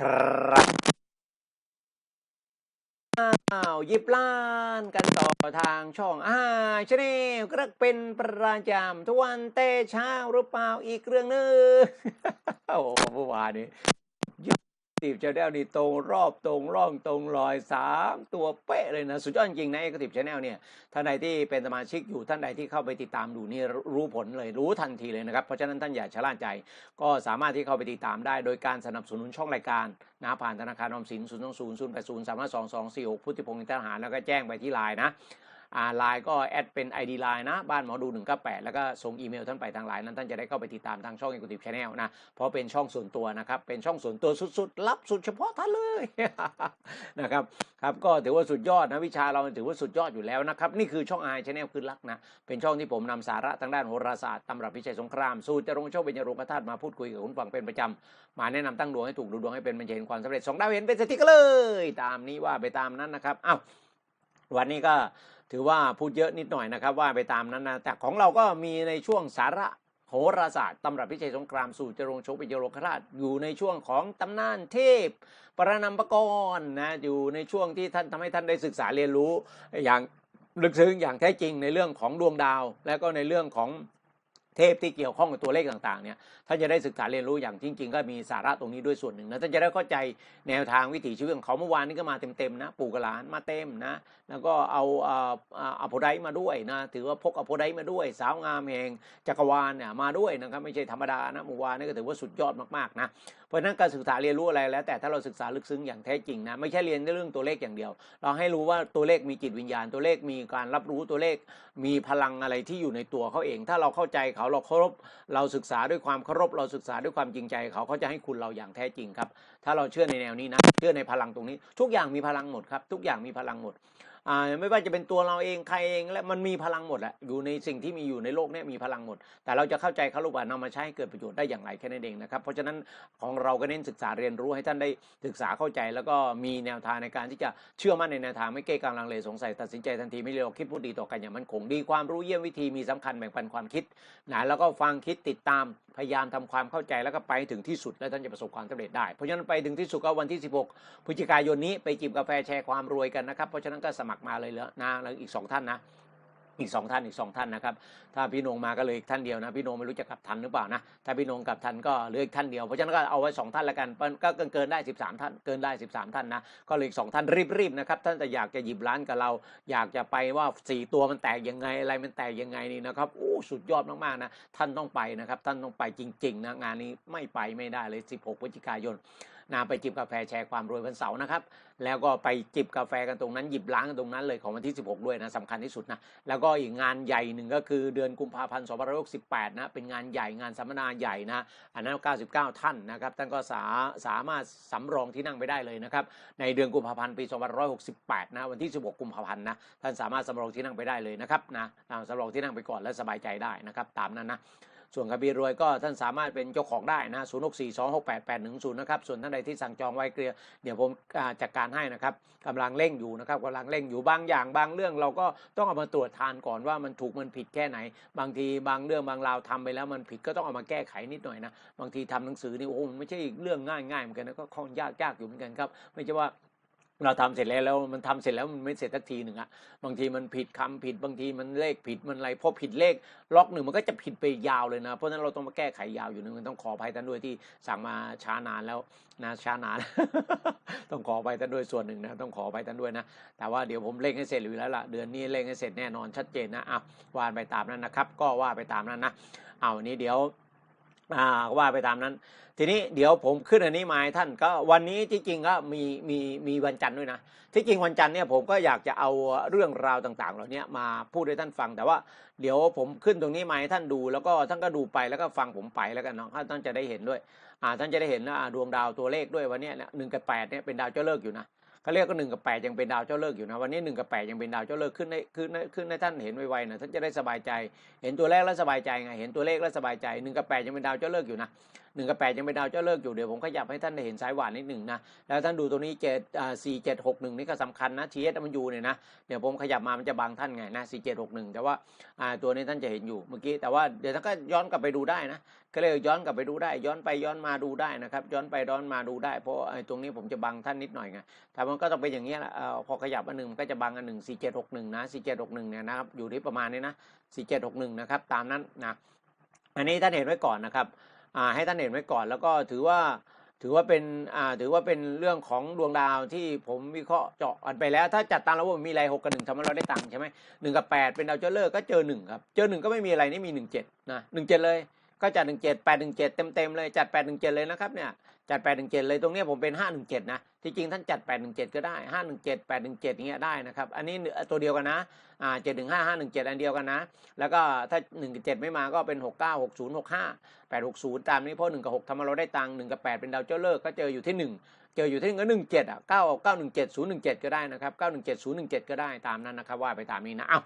ครับอ้าวยิบล้านกันต่อทางช่องอ่าชแนลก็เป็นประจำทุกวันเตเช้าหรือเปล่าอีกเรื่องหนึงโอ้โหเมื่อวานนี้ ติบชาแนลนี่ตรงรอบตรงร่องตรงรอยสามตัวเป๊ะเลยนะ สุดยอดจริงนะเอกติบชาแนลเนี่ยท่านใดที่เป็นสมาชิกอยู่ท่านใดที่เข้าไปติดตามดูนี่รู้ผลเลยรู้ทันทีเลยนะครับ เพราะฉะนั้นท่านอย่าชะล่าใจ ก็สามารถที่เข้าไปติดตามได้ โดยการสนับสนุนช่องรายการนะผ่านธนาคารออมสิน 0 2 0 0 8 0 3 5 2 2 4 6พุทธิพงศ์อินทหารแล้วก็แจ้งไปที่ไลน์นะ ไลน์ก็แอดเป็น ID ไลน์นะ บ้านหมอดู198 แล้วก็ส่งอีเมลท่านไปทางไลน์นั้นท่านจะได้เข้าไปติดตามทางช่อง e อ e c u t i v e Channel นะ เพราะเป็นช่องส่วนตัวนะครับ เป็นช่องส่วนตัวสุดๆ ลับสุดเฉพาะท่านเลยนะครับครับก็ถือว่าสุดยอดนะวิชาเราถือว่าสุดยอดอยู่แล้วนะครับ นี่คือช่อง i Channel คือรักนะ เป็นช่องที่ผมนำสาระทางด้านโหราศาสตร์ตำรับพิชัยสงคราม สูตรจรงโชคเบญจรงคธาตุมาพูดคุยกับคุณฟังเป็นประจำมาแนะนำตั้งดวงให้ถูกดูดวงให้เป็นบรรเห็นความสำเร็จสองดาวเห็นเป็นสถิติกเลย ตามนี้ว่าไปตามนั้นนะครับอ้าว วันนี้ก็ถือว่าพูดเยอะนิดหน่อยนะครับ ว่าไปตามนั้นนะแต่ของเราก็มีในช่วงสาระโหราศาสตร์ตำรับพิเศษสงครามสู่จรงโชคเบญจรคราชอยู่ในช่วงของตำนานเทพ ประนำปกรณ์นะอยู่ในช่วงที่ท่านทำให้ท่านได้ศึกษาเรียนรู้ อย่างลึกซึ้งอย่างแท้จริงในเรื่องของดวงดาว และก็ในเรื่องของ เทพที่เกี่ยวข้องกับตัวเลขต่างๆเนี่ยท่านจะได้ศึกษาเรียนรู้อย่างจริง ๆ ก็มีสาระตรงนี้ด้วยส่วนหนึ่งนะท่านจะได้เข้าใจแนวทางวิถีชีวิตของเขาเมื่อวานนี้ก็มาเต็มๆนะปู่กบหลานมาเต็มนะแล้วก็เอาอ่อเอ่ออโพไดมาด้วยนะถือว่าพกอโพไดมาด้วย สาวงามแห่งจักรวาลเนี่ยมาด้วยนะครับไม่ใช่ธรรมดานะเมื่อวานนี่ก็ถือว่าสุดยอดมากๆนะเพราะนั้นการศึกษาเรียนรู้อะไรแล้ว แต่ถ้าเราศึกษาลึกซึ้งอย่างแท้จริงนะไม่ใช่เรียนเรื่องตัวเลขอย่างเดียว เราให้รู้ว่าตัวเลขมีจิตวิญญาณ ตัวเลขมีการรับรู้ตัวเลข มีพลังอะไรที่อยู่ในตัวเขาเอง ถ้าเราเข้าใจเขาเราเคารพเราศึกษาด้วยความเคารพเราศึกษาด้วยความจริงใจ เขาเขาจะให้คุณเราอย่างแท้จริงครับ ถ้าเราเชื่อในแนวนี้นะเชื่อในพลังตรงนี้ ทุกอย่างมีพลังหมดครับ ทุกอย่างมีพลังหมด อ่าไม่ว่าจะเป็นตัวเราเองใครเองและมันมีพลังหมดแหละอยู่ในสิ่งที่มีอยู่ในโลกนี้มีพลังหมด แต่เราจะเข้าใจเขาลูกว่านำมาใช้ให้เกิดประโยชน์ได้อย่างไรแค่นั้นเองนะครับเพราะฉะนั้นของเราก็เน้นศึกษาเรียนรู้ให้ท่านได้ศึกษาเข้าใจ แล้วก็มีแนวทางในการที่จะเชื่อมั่นในแนวทางไม่เก้กังลังเลสงสัยตัดสินใจทันทีไม่เร็วคิดพูดดีต่อกันอย่างมันคงดีความรู้เยี่ยมวิธีมีสำคัญแบ่งปันความคิดนะแล้วก็ฟังคิดติดตาม พยายามทำความเข้าใจแล้วก็ไปถึงที่สุดแล้วท่านจะประสบความสำเร็จได้ เพราะฉะนั้นไปถึงที่สุดก็วันที่ 16พฤศจิกายนนี้ไปจิบกาแฟแชร์ความรวยกันนะครับ เพราะฉะนั้นก็สมัครมาเลยแล้วนะแล้วอีกสองท่านนะ อีกสองท่านอีกสองท่านนะครับ ถ้าพี่นงมาก็เลยอีกท่านเดียวนะพี่นงไม่รู้จะกลับทันหรือเปล่านะถ้าพี่นงกลับทันก็เหลืออีกท่านเดียวเพราะฉะนั้นก็เอาไว้สองท่านละกันก็เกินเกินได้ 13 ท่านเกินได้ 13 ท่านนะก็เหลืออีกสองท่านรีบๆนะครับท่านจะอยากจะหยิบร้านกับเรา อยากจะไปว่าสี่ตัวมันแตกยังไงอะไรมันแตกยังไงนี่นะครับโอ้สุดยอดมากๆนะท่านต้องไปนะครับท่านต้องไปจริงๆนะงานนี้ไม่ไปไม่ได้เลย 16พฤศจิกายน นะไปจิบกาแฟแชร์ความรวยวันเสาร์นะครับ แล้วก็ไปจิบกาแฟกันตรงนั้นหยิบล้างกันตรงนั้นเลยของวันที่ 16 ด้วยนะสำคัญที่สุดนะแล้วก็อีกงานใหญ่หนึ่งก็คือเดือนกุมภาพันธ์2568นะเป็นงานใหญ่งานสัมมนาใหญ่นะอันนั้น 99 ท่านนะครับท่านก็สาสามารถสำรองที่นั่งไปได้เลยนะครับในเดือนกุมภาพันธ์ปี2568นะวันที่ 16 กุมภาพันธ์นะท่านสามารถสำรองที่นั่งไปได้เลยนะครับนะสำรองที่นั่งไปก่อนแล้วสบายใจได้นะครับตามนั้นนะ ส่วนกระบีรวยก็ท่านสามารถเป็นเจ้าของได้นะ0 6 4 2 6 8 8 1 0นะครับ ส่วนท่านใดที่สั่งจองไว้เกลียเดี๋ยวผมจัดการให้นะครับกำลังเร่งอยู่นะครับกำลังเร่งอยู่บางอย่างบางเรื่องเราก็ต้องเอามาตรวจทานก่อนว่ามันถูกมันผิดแค่ไหน บางทีบางเรื่องบางราวทำไปแล้วมันผิดก็ต้องเอามาแก้ไขนิดหน่อยนะบางทีทำหนังสือนี่โอ้โหมันไม่ใช่เรื่องง่ายๆเหมือนกันนะก็ค่อนยากยากอยู่เหมือนกันครับไม่ใช่ว่า เราทำเสร็จแล้วแล้วมันทำเสร็จแล้วมันไม่เสร็จสักทีหนึ่งอะบางทีมันผิดคำผิดบางทีมันเลขผิดมันอะไรพอผิดเลขล็อกหนึ่งมันก็จะผิดไปยาวเลยนะ เพราะฉะนั้นเราต้องมาแก้ไขยาวอยู่นึงมันต้องขออภัยท่านด้วยที่สั่งมาช้านานแล้วนะช้านาน ต้องขออภัยท่านด้วยส่วนหนึ่งนะต้องขออภัยท่านด้วยนะ แต่ว่าเดี๋ยวผมเร่งให้เสร็จอยู่แล้วล่ะเดือนนี้เร่งให้เสร็จแน่นอนชัดเจนนะอะวานไปตามนั้นนะครับ ก็ว่าไปตามนั้นนะเอาวันนี้เดี๋ยว อ่าว่าไปตามนั้น ทีนี้เดี๋ยวผมขึ้นอันนี้มาให้ท่านก็วันนี้ที่จริงก็มีมีมีวันจันทร์ด้วยนะที่จริงวันจันทร์เนี่ยผมก็อยากจะเอาเรื่องราวต่าง ๆ เหล่านี้มาพูดให้ท่านฟัง แต่ว่าเดี๋ยวผมขึ้นตรงนี้มาให้ท่านดูแล้วก็ท่านก็ดูไปแล้วก็ฟังผมไปแล้วกันเนาะท่านจะได้เห็นด้วยอ่าท่านจะได้เห็นนะดวงดาวตัวเลขด้วยวันนี้เนี่ยหนึ่งกับแปดเนี่ยเป็นดาวเจ้าเลิกษ์อยู่นะ เขาเรียกก็หนึ่งกับแปดยังเป็นดาวเจ้าเลิกอยู่นะวันนี้หนึ่งกับแปดยังเป็นดาวเจ้าเลิกขึ้นในขึ้นในขึ้นในท่านเห็นไวๆนะท่านจะได้สบายใจ เห็นตัวแรกแล้วสบายใจไงเห็นตัวเลขแล้วสบายใจหนึ่งกับแปดยังเป็นดาวเจ้าเลิกอยู่นะ หนึ่งกับแปดยังเป็นดาวเจ้าเลิกอยู่เดี๋ยวผมขยับให้ท่านได้เห็นสายหวานนิดหนึ่งนะแล้วท่านดูตัวนี้เจ็ดอ่าสี่เจ็ดหกหนึ่งนี่ก็สำคัญนะทีเอสมันยูเนี่ยนะเดี๋ยวผมขยับมามันจะบังท่านไงนะสี่เจ็ดหกหนึ่งแต่ว่าอ่าตัวนี้ท่านจะเห็นอยู่เมื่อกี้แต่ว่าเดี๋ยวท่านก็ย้อนกลับไปดูได้นะก็เลยย้อนกลับไปดูได้ ย้อนไปย้อนมาดูได้นะครับ ย้อนไปย้อนมาดูได้ เพราะไอ้ตรงนี้ผมจะบังท่านนิดหน่อยไงแต่มันก็ต้องเป็นอย่างนี้ยแหละเออพอขยับอันหนึ่งมันก็จะบังอันหนึ่งสี่เจ็ดหกหนึ่งนะสี่เจ็ดหกหนึ่งเนี่ยนะครับอยู่ที่ประมาณนี้นะสี่เจ็ดหกหนึ่งนะครับตามนั้นนะอันนี้ท่านเห็นไว้ก่อนนะครับ ให้ท่านเห็นไว้ก่อน แล้วก็ถือว่าถือว่าเป็นอ่าถือว่าเป็นเรื่องของดวงดาวที่ผมวิเคราะห์เจาะอันไปแล้ว ถ้าจัดตามระบบมีอะไรหกกับหนึ่งทำให้เราได้ตังค์ใช่ไหมหนึ่งกับแปดเป็นดาวเจ้าเลิกษ์ก็เจอหนึ่งครับ เจอหนึ่งก็ไม่มีอะไรนี่มีหนึ่งเจ็ดนะหนึ่งเจ็ดเลย ก็จัดหนึ่งเจ็ดแปดหนึ่งเจ็ดเต็มเต็มๆเลยจัดแปดหนึ่งเจ็ดเลยนะครับเนี่ย จัดแปดหนึ่งเจ็ดเลยตรงนี้ผมเป็นห้าหนึ่งเจ็ดนะที่จริงท่านจัดแปดหนึ่งเจ็ดก็ได้ห้าหนึ่งเจ็ดแปดหนึ่งเจ็ดอย่างเงี้ยได้นะครับอันนี้ตัวเดียวกันนะอ่าเจ็ดหนึ่งห้าห้าหนึ่งเจ็ดอันเดียวกันนะ แล้วก็ถ้าหนึ่งกับเจ็ดไม่มาก็เป็นหกเก้าหกศูนย์หกห้าแปดหกศูนย์ตามนี้เพราะหนึ่งกับหกทำให้เราได้ตังค์หนึ่งกับแปดเป็นดาวเจ้าเลิกก็เจออยู่ที่หนึ่งเจออยู่ที่หนึ่งก็หนึ่งเจ็ดอะเก้าเก้าหนึ่งเจ็ดศูนย์หนึ่งเจ็ดก็ได้นะครับเก้าหนึ่งเจ็ดศูนย์หนึ่งเจ็ดก็ได้ตามนั้นนะครับว่าไปตามนี้นะอ้าว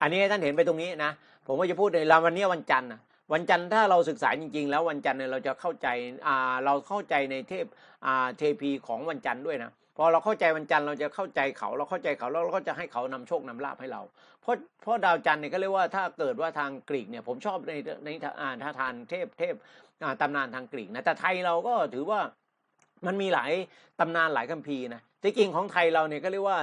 อันนี้ท่านเห็นไปตรงนี้นะผมก็จะพูดในเราวันนี้วันจันทร์นะ วันจันทร์ถ้าเราศึกษาจริง ๆ แล้ววันจันทร์เนี่ยเราจะเข้าใจอ่าเราเข้าใจในเทพอ่าเทพีของวันจันทร์ด้วยนะพอเราเข้าใจวันจันทร์เราจะเข้าใจเขาเราเข้าใจเขาแล้วเราก็จะให้เขานำโชคนำลาภให้เรา เพราะเพราะดาวจันทร์เนี่ยก็เรียกว่าถ้าเกิดว่าทางกรีกเนี่ยผมชอบในในอ่าถ้าทานเทพเทพอ่าตำนานทางกรีกนะแต่ไทยเราก็ถือว่ามันมีหลายตำนานหลายคัมภีร์นะที่จริงของไทยเราเนี่ยก็เรียกว่า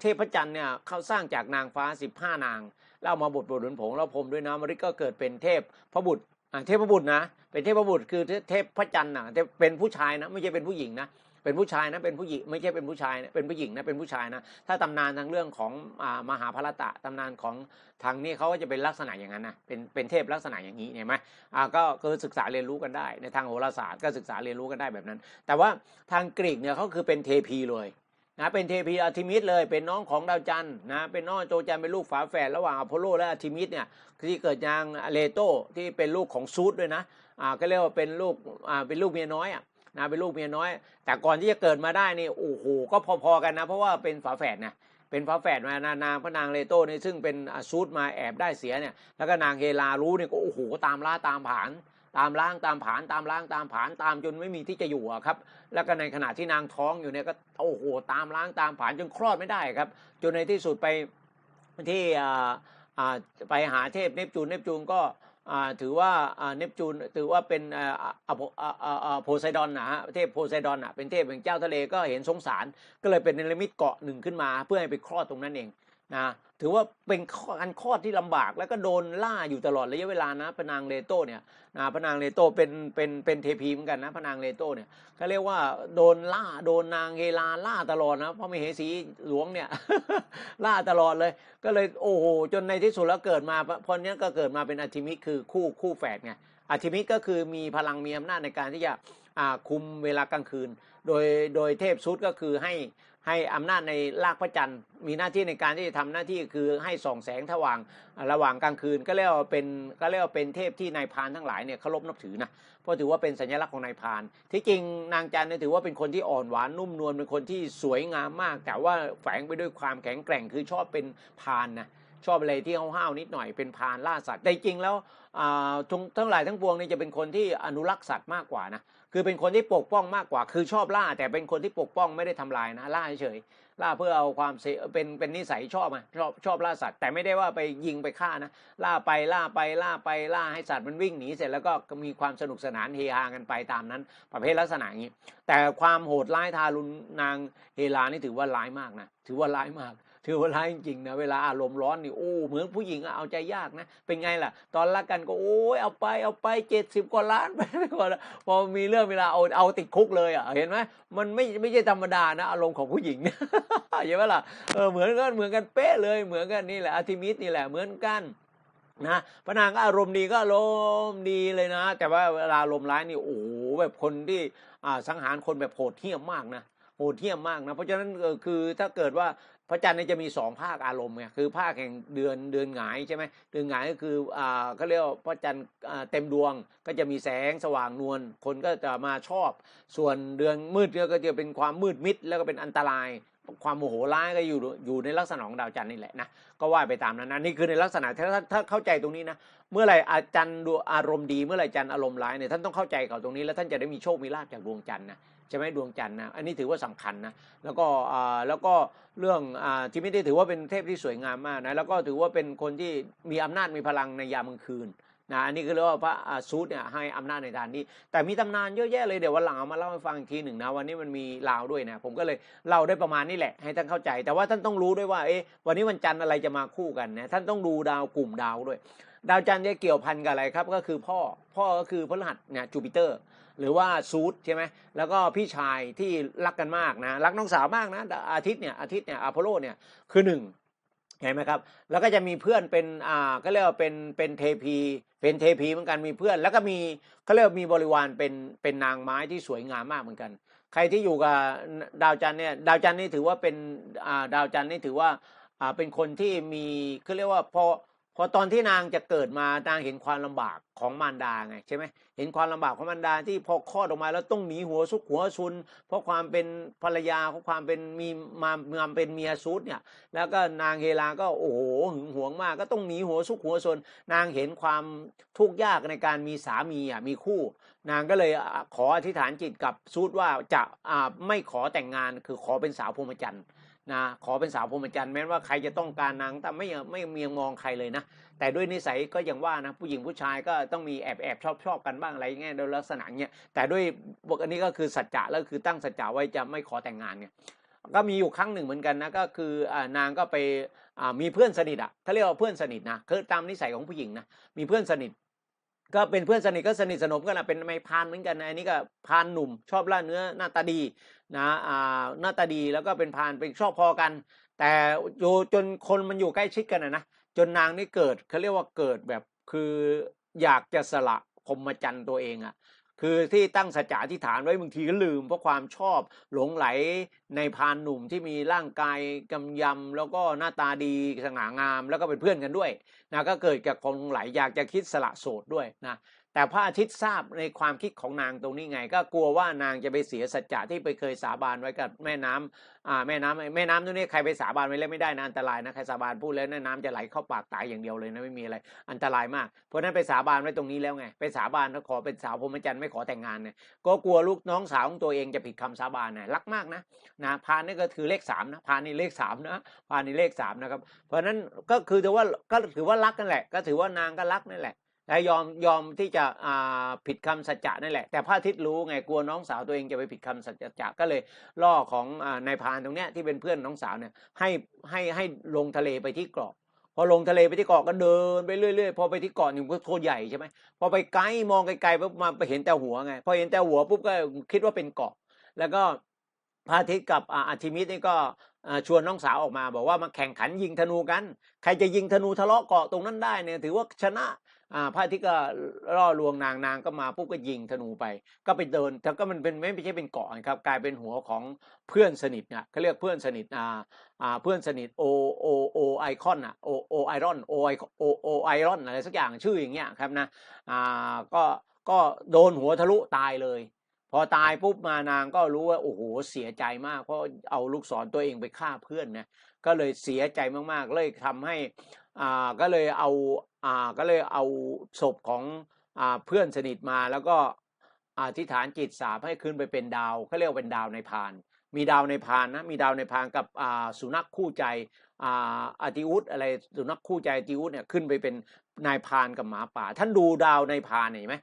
เทพพระจันทร์เนี่ยเขาสร้างจากนางฟ้า 15 นาง แล้วเอามาบดบดหนุนผงแล้วพรมด้วยน้ำมฤตก็เกิดเป็นเทพพระบุตรอ่าเทพบุตรนะ เป็นเทพบุตรคือเทพพระจันทร์นะเป็นผู้ชายนะไม่ใช่เป็นผู้หญิงนะเป็นผู้ชายนะเป็นผู้หญิงไม่ใช่เป็นผู้ชายนะเป็นผู้หญิงนะเป็นผู้ชายนะถ้าตำนานทางเรื่องของอ่ามหาภารตะตำนานของทางนี้เขาก็จะเป็นลักษณะอย่างนั้นนะเป็นเป็นเทพลักษณะอย่างนี้เห็นไหมอ่าก็คือศึกษาเรียนรู้กันได้ ในทางโหราศาสตร์ก็ศึกษาเรียนรู้กันได้แบบนั้น แต่ว่าทางกรีกเนี่ยเขาคือเป็นเทพีเลย นะเป็นเทพีอาร์ทิมิสเลย เป็นน้องของดาวจันทร์นะเป็นน้องโจจันเป็นลูกฝาแฝดระหว่างอพอลโลและอาร์ทิมิสเนี่ยที่เกิดจากเลโตที่เป็นลูกของซูดด้วยนะอ่าก็เรียกว่าเป็นลูกอ่าเป็นลูกเมียน้อยอะนะเป็นลูกเมียน้อย แต่ก่อนที่จะเกิดมาได้นี่โอ้โหก็พอๆกันนะ เพราะว่าเป็นฝาแฝดนะเป็นฝาแฝดมานานางพระนางเลโต้นี่ซึ่งเป็นซูดมาแอบได้เสียเนี่ยแล้วก็นางเฮลารู้เนี่ยก็โอ้โหตามล่าตามผาน ตามล้างตามผานตามล้างตามผานตามจนไม่มีที่จะอยู่ครับ แล้วก็ในขณะที่นางท้องอยู่เนี่ยก็โอ้โหตามล้างตามผานจนคลอดไม่ได้ครับ จนในที่สุดไปที่ไปหาเทพเนปจูนเนปจูนก็ถือว่าเนปจูนถือว่าเป็นอ่าอ่าอ่าอ่าอ่าโพไซดอนนะฮะเทพโพไซดอนอะเป็นเทพแห่งเจ้าทะเลก็เห็นสงสาร ก็เลยเป็นเนรมิตเกาะหนึ่งขึ้นมา เพื่อให้ไปคลอดตรงนั้นเองนะ ถือว่าเป็นการคลอดที่ลำบากแล้วก็โดนล่าอยู่ตลอดระยะเวลานะพนางเลโต้เนี่ยนะพนางเลโต้เป็นเป็นเป็นเทพีเหมือนกันนะพนางเลโต้เนี่ยเขาเรียกว่าโดนล่าโดนนางเฮลาล่าตลอดนะเพราะมเหสีหลวงเนี่ยล่าตลอดเลย ก็เลยโอ้โหจนในที่สุดแล้วเกิดมาพอเนี้ยก็เกิดมาเป็นอาทิมิตคือคู่คู่แฝดไงอาทิมิตก็คือมีพลังมีอำนาจในการที่จะคุมเวลากลางคืน โดยโดยเทพซุดก็คือให้ ให้อำนาจในลากพระจันทร์มีหน้าที่ในการที่จะทำหน้าที่คือให้ส่องแสงสว่างระหว่างกลางคืน ก็เรียกว่าเป็นก็เรียกว่าเป็นเทพที่นายพานทั้งหลายเนี่ยเคารพนับถือนะเพราะถือว่าเป็นสัญลักษณ์ของนายพาน ที่จริงนางจันทร์เนี่ยถือว่าเป็นคนที่อ่อนหวานนุ่มนวลเป็นคนที่สวยงามมาก แต่ว่าแฝงไปด้วยความแข็งแกร่งคือชอบเป็นพานนะชอบอะไรที่ห้าวๆนิดหน่อยเป็นพานล่าสัตว์แต่จริงแล้วทั้งทั้งหลายทั้งปวงนี่จะเป็นคนที่อนุรักษ์สัตว์มากกว่านะ คือเป็นคนที่ปกป้องมากกว่า คือชอบล่า แต่เป็นคนที่ปกป้องไม่ได้ทำลายนะล่าเฉยล่าเพื่อเอาความเสเป็นเป็นนิสัยชอบอะชอบชอบล่าสัตว์แต่ไม่ได้ว่าไปยิงไปฆ่านะ ล่าไปล่าไปล่าไปล่าให้สัตว์มันวิ่งหนีเสร็จแล้วก็มีความสนุกสนานเฮฮากันไปตามนั้น ประเภทลักษณะอย่างนี้ แต่ความโหดร้ายทารุณนางเฮลานี่ถือว่าร้ายมากนะถือว่าร้ายมากถือว่าร้ายจริงๆนะเวลาอารมณ์ร้อนนี่โอ้เหมือนผู้หญิงเอาใจยากนะ เป็นไงล่ะ ตอนรักกันก็โอ้ยเอาไปเอาไปเจ็ดสิบกว่าล้านไปก่อนละพอมีเรื่องเวลาเอาเอาติดคุกเลยอะเห็นไหมมันไม่ไม่ใช่ธรรมดานะ อารมณ์ของผู้หญิงเนี่ยเห็นไหมล่ะเออเหมือนกันเหมือนกันเป๊ะเลยเหมือนกันนี่แหละอาทิมิสนี่แหละเหมือนกันนะพระนางก็อารมณ์ดีก็อารมณ์ดีเลยนะ แต่ว่าเวลาอารมณ์ร้ายนี่โอ้โหแบบคนที่อ่าสังหารคนแบบโหดเหี้ยมมากนะโหดเหี้ยมมากนะเพราะฉะนั้นเออคือถ้าเกิดว่าพระจันทร์เนี่ยจะมีสองภาคอารมณ์ไงคือภาคแห่งเดือนเดือนหงายใช่ไหมเดือนหงายก็คืออ่าเขาเรียกว่าพระจันทร์เต็มดวงก็จะมีแสงสว่างนวลคนก็จะมาชอบ ส่วนเดือนมืดก็จะเป็นความมืดมิดแล้วก็เป็นอันตราย ความโมโหร้ายก็อยู่อยู่ในลักษณะของดาวจันทร์นี่แหละนะก็ว่าไปตามนั้นนะนี่คือในลักษณะถ้าถ้าเข้าใจตรงนี้นะเมื่อไหรอาจันทร์ดูอารมณ์ดีเมื่อไหรจันทร์อารมณ์ร้ายเนี่ยท่านต้องเข้าใจกับตรงนี้แล้วท่านจะได้มีโชคมีลาภจากดวงจันทร์นะใช่ไหมดวงจันทร์นะอันนี้ถือว่าสำคัญนะแล้วก็อ่าแล้วก็เรื่องอ่าที่ไม่ได้ถือว่าเป็นเทพที่สวยงามมากนะแล้วก็ถือว่าเป็นคนที่มีอำนาจมีพลังในยามกลางคืน นะอันนี้คือเรียกว่าพระอ่าซูดเนี่ยให้อำนาจในทานนี้ แต่มีตำนานเยอะแยะเลยเดี๋ยววันหลังเอามาเล่าให้ฟังอีกทีหนึ่งนะวันนี้มันมีลาวด้วยนะผมก็เลยเล่าได้ประมาณนี้แหละให้ท่านเข้าใจ แต่ว่าท่านต้องรู้ด้วยว่าเอ๊ะวันนี้วันจันทร์อะไรจะมาคู่กันนะท่านต้องดูดาวกลุ่มดาวด้วย ดาวจันทร์จะเกี่ยวพันกับอะไรครับก็คือพ่อพ่อก็คือพฤหัสเนี่ยจูปิเตอร์หรือว่าซูดใช่ไหมแล้วก็พี่ชายที่รักกันมากนะรักน้องสาวมากนะอาทิตย์เนี่ยอาทิตย์เนี่ยอพอลโลเนี่ยคือหนึ่ง เห็นไหมครับ แล้วก็จะมีเพื่อนเป็นอ่าก็เรียกว่าเป็นเป็นเทพีเป็นเทพีเหมือนกันมีเพื่อน แล้วก็มีเขาเรียกว่ามีบริวารเป็นเป็นนางไม้ที่สวยงามมากเหมือนกัน ใครที่อยู่กับดาวจันทร์เนี่ยดาวจันทร์นี่ถือว่าเป็นอ่าดาวจันทร์นี่ถือว่าอ่าเป็นคนที่มีเขาเรียกว่าพอ พอตอนที่นางจะเกิดมานางเห็นความลำบากของมารดาไงใช่ไหมเห็นความลำบากของมารดาที่พอคลอดออกมาแล้วต้องหนีหัวซุกหัวซุน เพราะความเป็นภรรยาเพราะความเป็นมีมาเมาเป็นเมียซูดเนี่ย แล้วก็นางเฮลาก็โอ้โหหึงหวงมาก ก็ต้องหนีหัวซุกหัวซนนางเห็นความทุกข์ยากในการมีสามีอะมีคู่ นางก็เลยขออธิษฐานจิตกับซูดว่าจะอ่าไม่ขอแต่งงานคือขอเป็นสาวพรหมจรรย์ นะขอเป็นสาวพรหมจรรย์แม้ว่าใครจะต้องการนางแต่ไม่ไม่เมียงมองใครเลยนะ แต่ด้วยนิสัยก็อย่างว่านะผู้หญิงผู้ชายก็ต้องมีแอบแอบชอบชอบกันบ้างอะไรเงี้ยโดยลักษณะเนี้ยแต่ด้วยบทอันนี้ก็คือสัจจะแล้วคือตั้งสัจจะไว้จะไม่ขอแต่งงานเนี่ยก็มีอยู่ครั้งหนึ่งเหมือนกันนะก็คือนางก็ไปมีเพื่อนสนิทอะถ้าเรียกว่าเพื่อนสนิทนะคือตามนิสัยของผู้หญิงนะมีเพื่อนสนิท ก็เป็นเพื่อนสนิทก็สนิทสนมกันนะเป็นไม่พานเหมือนกันนะอันนี้ก็พานหนุ่มชอบล่าเนื้อหน้าตาดีนะอ่าหน้าตาดีแล้วก็เป็นพานเป็นชอบพอกัน แต่อยู่จนคนมันอยู่ใกล้ชิดกันนะนะจนนางนี่เกิดเขาเรียกว่าเกิดแบบคืออยากจะสละพรหมจรรย์ตัวเองอะ่ะ คือที่ตั้งสัจจะอธิษฐานไว้บางทีก็ลืม เพราะความชอบหลงไหลในพานหนุ่มที่มีร่างกายกำยำแล้วก็หน้าตาดีสง่างามแล้วก็เป็นเพื่อนกันด้วยนะก็เกิดจากความหลงไหลอยากจะคิดสละโสดด้วยนะ แต่พระอาทิตย์ทราบในความคิดของนางตรงนี้ไง ก็กลัวว่านางจะไปเสียสัจจะที่ไปเคยสาบานไว้กับแม่น้ำอ่าแม่น้ำแม่น้ำตรงนี้ใครไปสาบานไว้แล้วไม่ได้นะอันตรายนะใครสาบานพูดแล้วน้ำจะไหลเข้าปากตายอย่างเดียวเลยนะไม่มีอะไรอันตรายมาก เพราะนั้นไปสาบานไว้ตรงนี้แล้วไงไปสาบานขอเป็นสาวพรหมจรรย์ไม่ขอแต่งงานเนี่ยก็กลัวลูกน้องสาวของตัวเองจะผิดคำสาบานนะรักมากนะนะพานนี่ก็คือเลขสามนะพานนี่เลขสามนะพานนี่เลขสามนะครับเพราะนั้นก็คือถือว่าก็ถือว่ารักกันแหละ ก็ถือว่านางก็รักนั่นแหละ ยอมยอมที่จะผิดคำสัจจะนั่นแหละแต่พระอาทิตย์รู้ไงกลัวน้องสาวตัวเองจะไปผิดคำสัจจะก็เลยล่อของอนายพานตรงเนี้ยที่เป็นเพื่อนน้องสาวเนี่ยให้ให้ให้ลงทะเลไปที่เกาะพอลงทะเลไปที่เกาะก็เดินไปเรื่อยๆพอไปที่เกาะหนึ่งก็โคตรใหญ่ใช่ไหมพอไปไกลมองไกลๆปุ๊บมาไปเห็นแต่หัวไงพอเห็นแต่หัวปุ๊บก็คิดว่าเป็นเกาะ แล้วก็พระอาทิตย์กับอาทิมิตรนี่ก็ชวนน้องสาวออกมา บอกว่ามาแข่งขันยิงธนูกัน ใครจะยิงธนูทะเลาะเกาะตรงนั้นได้เนี่ยถือว่าชนะ พระอาทิตย์ก็ล่อลวงนางนางก็มาปุ๊บก็ยิงธนูไป ก็ไปเดินแต่ก็มันเป็นไม่ไม่ใช่เป็นเกาะครับ กลายเป็นหัวของเพื่อนสนิทเนี่ยเขาเรียกเพื่อนสนิทอ่าอ่าเพื่อนสนิทโอโอโอไอคอนอะโอโอไอรอนโอไอโอโอไอรอนอะไรสักอย่างชื่ออย่างเงี้ยครับนะอ่าก็ก็โดนหัวทะลุตายเลย พอตายปุ๊บมานางก็รู้ว่าโอ้โหเสียใจมาก เพราะเอาลูกศรตัวเองไปฆ่าเพื่อนนะก็เลยเสียใจมากๆเลยทำให้ อ่าก็เลยเอาอ่าก็เลยเอาศพของอ่าเพื่อนสนิทมาแล้วก็อธิษฐานจิตสาให้ขึ้นไปเป็นดาวเขาเรียกว่าเป็นดาวในพาน มีดาวในพานนะมีดาวในพานกับอ่าสุนัขคู่ใจอ่าอติอุสอะไรสุนัขคู่ใจอติอุสเนี่ยขึ้นไปเป็นนายพานกับหมาป่า ท่านดูดาวในพานเห็นไหม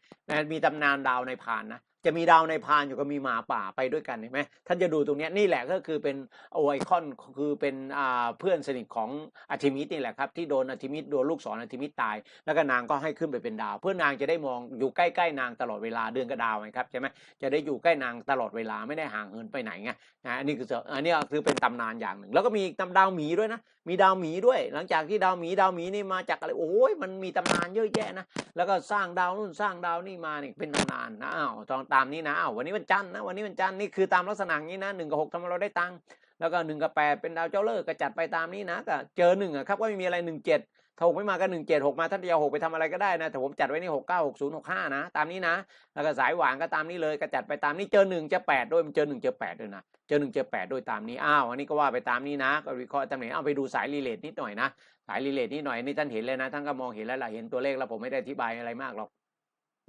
มีตำนานดาวในพานนะ จะมีดาวในพานอยู่ก็มีหมาป่าไปด้วยกันเห็นไหมท่านจะดูตรงนี้นี่แหละก็คือเป็นโอไอคอนคือเป็นอ่าเพื่อนสนิทของอาทิมิตนี่แหละครับที่โดนอาทิมิตโดนลูกศรอาทิมิตตาย แล้วก็นางก็ให้ขึ้นไปเป็นดาว เพื่อนางจะได้มองอยู่ใกล้ๆนางตลอดเวลาเดือนกับดาวไงครับใช่ไหมจะได้อยู่ใกล้นางตลอดเวลาไม่ได้ห่างเหินไปไหนไงนะอันนี้คืออันนี้คือเป็นตำนานอย่างหนึ่ง แล้วก็มีตำดาวหมีด้วยนะมีดาวหมีด้วย หลังจากที่ดาวหมีดาวหมีนี่มาจากอะไรโอ้ยมันมีตำนานเยอะแยะนะแล้วก็สร้างดาวนู่นสร้างดาวนี่มาเนี่ยเป็นตำนานนะอ้าวตอนตามนี้นะวันนี้วันจันทร์นะวันนี้วันจันทร์นี่คือตามลักษณะงนี้นะหนึ่งกับหกทำให้เราได้ตังค์แล้วก็หนึ่งกับแปดเป็นดาวเจ้าเลิกษ์ก็จัดไปตามนี้นะก็เจอหนึ่งอะครับว่าไม่มีอะไรหนึ่งเจ็ดถ้าหกไม่มาก็หนึ่งเจ็ดหกมาท่านจะหกไปทำอะไรก็ได้นะแต่ผมจัดไว้นี่หกเก้าหกศูนย์หกห้านะตามนี้นะ แล้วก็สายหวานก็ตามนี้เลยก็จัดไปตามนี้เจอหนึ่งเจอแปดด้วยมันเจอหนึ่งเจอแปดด้วยนะเจอหนึ่งเจอแปดด้วยตามนี้อ้าวอันนี้ก็ว่าไปตามนี้นะ ก็วิเคราะห์ตำแหน่งเอาไปดูสายรีเลทนิดหน่อยนะสายรีเลทนิดหน่อยนี่ท่านเห็นเลยนะท่านก็มองเห็นแล้วล่ะเห็นตัวเลขแล้วผมไม่ได้อธิบายอะไรมากหรอก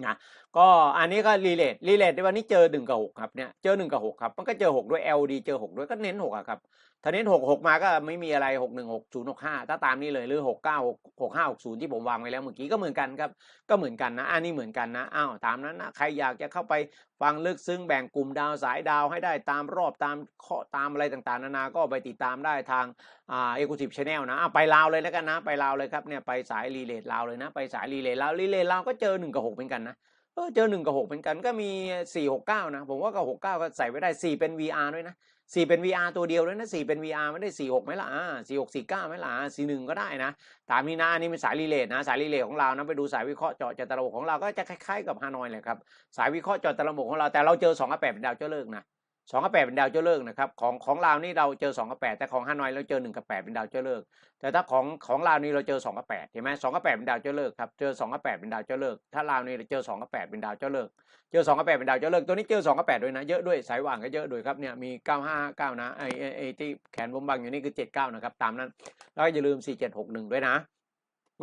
นะก็อันนี้ก็รีเลทรีเลทในวันนี้เจอหนึ่งกับหกครับเนี่ยเจอหนึ่งกับหกครับมันก็เจอหกด้วย LD เจอหกด้วยก็เน้นหกอะครับ ถ้าเน้นหกหกมาก็ไม่มีอะไรหกหนึ่งหกศูนย์หกห้าถ้าตามนี้เลยหรือหกเก้าหกหกห้าหกศูนย์ที่ผมวางไว้แล้วเมื่อกี้ก็เหมือนกันครับก็เหมือนกันนะอันนี้เหมือนกันนะอ้าวตามนั้นนะใครอยากจะเข้าไปฟังลึกซึ้งแบ่งกลุ่มดาวสายดาวให้ได้ตามรอบตามข้อตามอะไรต่างๆ นานาก็ไปติดตามได้ทางอ่าเอ็กซ์คลูซีฟชาแนลนะอะไปลาวเลยแล้วกันนะ ไปลาวเลยครับเนี่ยไปสายรีเลทลาวเลยนะ ไปสายรีเลทลาวรีเลทลาวก็เจอหนึ่งกับหกเหมือนกันนะเออเจอหนึ่งกับหกเป็นกันก็มีสี่หกเก้านะ ผมว่ากับหกเก้าก็ใส่ไว้ได้สี่เป็น VR ด้วยนะ สี่เป็น VR ตัวเดียวด้วยนะสี่เป็น VR ไม่ได้สี่หกไหมล่ะสี่หกสี่เก้าไหมล่ะสี่หนึ่งก็ได้นะตามนี้นะอันนี้เป็นสายรีเลทนะสายรีเลทของเรานะไปดูสายวิเคราะห์เจาะจตระบบของเราก็จะคล้ายๆกับฮานอยเลยครับสายวิเคราะห์เจาะจตระบบของเราแต่เราเจอสองกับแปดเป็นดาวเจ้าเลิกนะ สองกับแปดเป็นดาวเจ้าเลิกนะครับของของเรานี่เราเจอสองกับแปดแต่ของฮานอยเราเจอหนึ่งกับแปดเป็นดาวเจ้าเลิกแต่ถ้าของของลาวนี่เราเจอสองกับแปดเห็นไหมสองกับแปดเป็นดาวเจ้าเลิกครับเจอสองกับแปดเป็นดาวเจ้าเลิกถ้าลาวนี่เราเจอสองกับแปดเป็นดาวเจ้าเลิกเจอสองกับแปดเป็นดาวเจ้าเลิกตัวนี้เจอสองกับแปดด้วยนะเยอะด้วยสายว่างก็เยอะด้วยครับเนี่ยมีเก้าห้าเก้านะไอไอ้ที่แขนผมบังอยู่นี่คือเจ็ดเก้านะครับตามนั้นแล้วอย่าลืมสี่เจ็ดหกหนึ่งด้วยนะ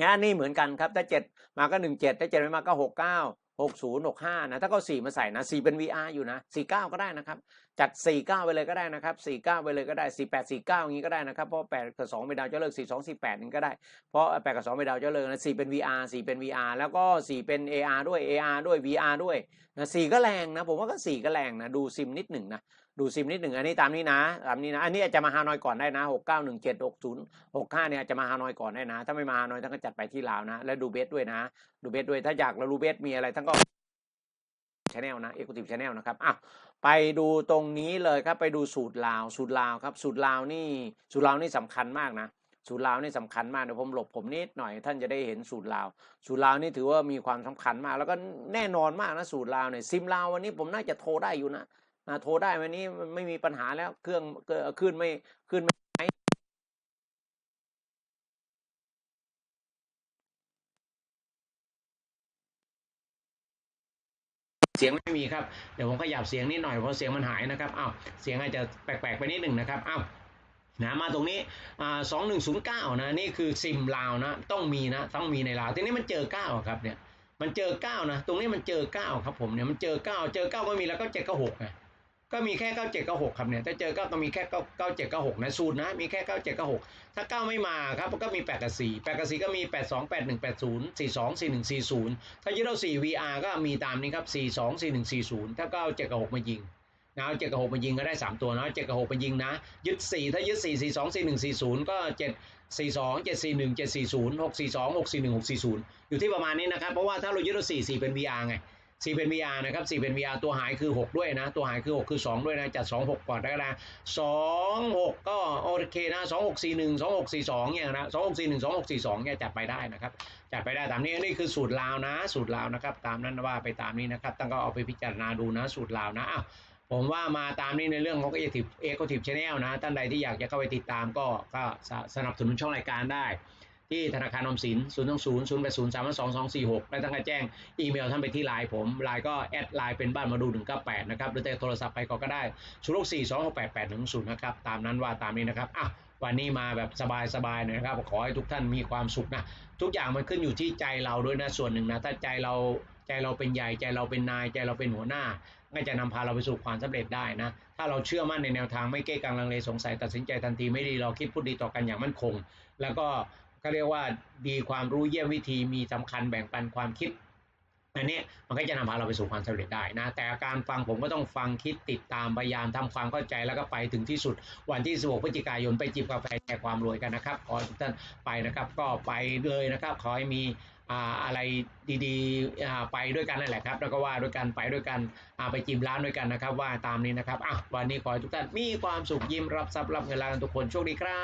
งานนี่เหมือนกันครับถ้าเจ็ดมาก็หนึ่งเจ็ดถ้าเจ็ดไม่มาก็หกเก้า หกศูนย์หกห้านะ ถ้าก็สี่มาใส่นะสี่เป็น VR อยู่นะสี่เก้าก็ได้นะครับ จัด 49 ไปเลยก็ได้นะครับ 49 ไปเลยก็ได้ 48 49 อย่างนี้ก็ได้นะครับ เพราะ 8 กับ 2 เป็นดาวเจ้าเลิก 42 48นี่ก็ได้ เพราะ 8 กับ 2 เป็นดาวเจ้าเลิกนะ 4 เป็น VR 4 เป็น VR แล้วก็ 4 เป็น AR ด้วย AR ด้วย VR ด้วยนะ 4 ก็แรงนะ ผมว่าก็ 4 ก็แรงนะ ดูซิมนิดหนึ่งนะ ดูซิมนิดหนึ่งอันนี้ตามนี้นะตามนี้นะ อันนี้อาจจะมาฮานอยก่อนได้นะ6 9 1 7 6 0 6 5เจ็ดหกศูนี่ยอาจจะมาฮานอยก่อนได้นะ ถ้าไม่มาฮานอยท่านก็จัดไปที่ลาวนะ แล้วดูเบสด้วยนะ ดูเบสด้วยถ้าอยากแล้วดูเบสมีอะไรท่านก็ชแนลนะเอ็กซ์ติฟชแนลนะครับอะไปดูตรงนี้เลยครับไปดูสูตรลาว สูตรลาวครับ สูตรลาวนี่สูตรลาวนี่สำคัญมากนะสูตรลาวนี่สำคัญมากเดี๋ยวผมหลบผมนิดหน่อย ท่านจะได้เห็นสูตรลาว สูตรลาวนี่ถือว่ามีความสำคัญมาก แล้วก็แน่นอนมากนะสูตรลาวเนี่ยซิมลาววันนี้ผมน่าจะโทรได้อยู่นะ โทรได้วันนี้ไม่มีปัญหาแล้วเครื่องเอ่อขึ้นไม่ขึ้นไม่เสียงไม่มีครับ เดี๋ยวผมขยับเสียงนิดหน่อยเพราะเสียงมันหายนะครับอ้าวเสียงอาจจะแปลกๆไปนิดหนึ่งนะครับอ้าวนะมาตรงนี้สองหนึ่งศูนย์เก้านะนี่คือซิมลาวนะต้องมีนะต้องมีในลาวทีนี้มันเจอเก้าครับเนี่ยมันเจอเก้านะตรงนี้มันเจอเก้าครับผมเนี่ยมันเจอเก้าเจอเก้าก็มีแล้วก็เจ็ดก็หกไง ก็มีแค่เก้าเจ็ดเก้าหกครับเนี่ยถ้าเจอเก้าต้องมีแค่เก้าเก้าเจ็ดเก้าหกนะสูตรนะมีแค่เก้าเจ็ดเก้าหกถ้าเก้าไม่มาครับก็มีแปดกับสี่แปดกับสี่ก็มีแปดสองแปดหนึ่งแปดศูนย์สี่สองสี่หนึ่งสี่ศูนย์ถ้ายึดเอาสี่ VR ก็มีตามนี้ครับสี่สองสี่หนึ่งสี่ศูนย์ถ้าเก้าเจ็ดกับหกมายิงนะเอาเจ็ดกับหกมายิงก็ได้สามตัวเนาะเจ็ดกับหกมายิงนะยึดสี่ถ้ายึดสี่สี่สองสี่หนึ่งสี่ศูนย์ก็เจ็ดสี่สองเจ็ดสี่หนึ่งเจ็ดสี่ศูนย์หกสี่สองหกสี่หนึ่งหกสี่ศูนย์อยู่ที่ประมาณนี้นะครับเพราะว่าถ้าเรายึดเอาสี่สี่เป็น VR ไง สี่เป็น VR นะครับสี่เป็น VR ตัวหายคือ 6 ด้วยนะ ตัวหายคือ 6 คือ 2 ด้วยนะ จัด 2 6 ก่อนได้นะ2 6ก็โอเคนะ2 6 4 1 2 6 4 2เนี่ยนะ2 6 4 1 2 6 4 2เนี่ยจัดไปได้นะครับ จัดไปได้ตามนี้นี่คือสูตรลาวนะ สูตรลาวนะครับ ตามนั้นว่าไปตามนี้นะครับตั้งก็เอาไปพิจารณาดูนะ สูตรลาวนะอ้าวผมว่ามาตามนี้ในเรื่องของ e อ i v e e c o t i v e Channel นะท่านใดที่อยากจะเข้าไปติดตามก็ก็สนับสนุนช่องรายการได้ ที่ธนาคารอมสิน0 2 0 0 8 0 3 2 2 4 6และท่านก็แจ้งอีเมลท่านไปที่ไลน์ผมไลน์ก็แอดไลน์เป็นบ้านมาดู198นะครับหรือแต่โทรศัพท์ไปก็ได้0 6 4 2 6 8 8 1 0นะครับตามนั้นว่าตามนี้นะครับอะวันนี้มาแบบสบายๆหน่อยนะครับ ขอให้ทุกท่านมีความสุขนะ ทุกอย่างมันขึ้นอยู่ที่ใจเราด้วยนะส่วนหนึ่งนะถ้าใจเราใจเราเป็นใหญ่ใจเราเป็นนายใจเราเป็นหัวหน้าก็จะนำพาเราไปสู่ความสำเร็จได้นะ ถ้าเราเชื่อมั่นในแนวทางไม่เก้กังลังเลสงสัยตัดสินใจทันทีไม่ดีเราคิดพูดดีต่อกันอย่างมั่นคง แล้วก็ ก็เรียกว่าดีความรู้เยี่ยมวิธีมีสำคัญแบ่งปันความคิดอันนี้มันก็จะนำพาเราไปสู่ความสำเร็จได้นะแต่การฟังผมก็ต้องฟังคิดติดตามพยายามทำความเข้าใจแล้วก็ไปถึงที่สุด วันที่16พฤศจิกายนไปจิบกาแฟแจกความรวยกันนะครับขอทุกท่านไปนะครับก็ไปเลยนะครับขอให้มีอะไรดีๆไปด้วยกันนั่นแหละครับแล้วก็ว่าด้วยกันไปด้วยกันไปจิมร้านด้วยกันนะครับ ว่าตามนี้นะครับอะวันนี้ขอให้ทุกท่านมีความสุขยิ้มรับทรัพย์รับเงินล้านทุกคนโชคดีครั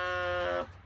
บ